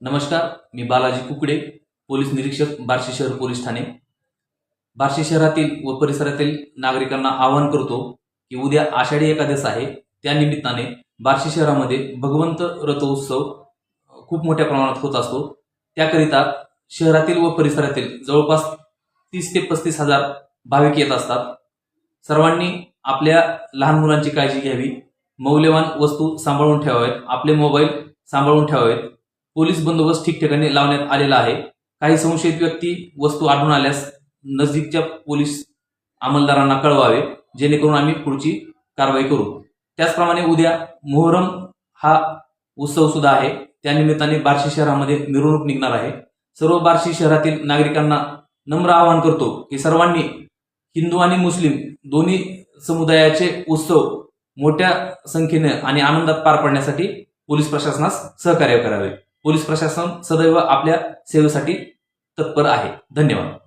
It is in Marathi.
नमस्कार मी बालाजी कुकडे पोलीस निरीक्षक बार्शी शहर पोलीस ठाणे. बार्शी शहरातील व परिसरातील नागरिकांना आवाहन करतो की उद्या आषाढी एकादश आहे. त्या निमित्ताने बार्शी शहरामध्ये भगवंत रथोत्सव खूप मोठ्या प्रमाणात होत असतो. त्याकरिता शहरातील व परिसरातील जवळपास तीस ते पस्तीस हजार भाविक येत असतात. सर्वांनी आपल्या लहान मुलांची काळजी घ्यावी. मौल्यवान वस्तू सांभाळून ठेवाव्यात. आपले मोबाईल सांभाळून ठेवावेत. पोलीस बंदोबस्त ठिकठिकाणी लावण्यात आलेला आहे. काही संशयित व्यक्ती वस्तू आढळून आल्यास नजदीकच्या पोलीस अंमलदारांना कळवावे जेणेकरून आम्ही पुढची कारवाई करू. त्याचप्रमाणे उद्या मोहरम हा उत्सव सुद्धा आहे. त्यानिमित्ताने बार्शी शहरामध्ये मिरवणूक निघणार आहे. सर्व बार्शी शहरातील नागरिकांना नम्र आवाहन करतो की सर्वांनी हिंदू आणि मुस्लिम दोन्ही समुदायाचे उत्सव मोठ्या संख्येने आणि आनंदात पार पाडण्यासाठी पोलीस प्रशासनास सहकार्य करावे. पोलीस प्रशासन सदैव आपल्या सेवेसाठी तत्पर आहे. धन्यवाद.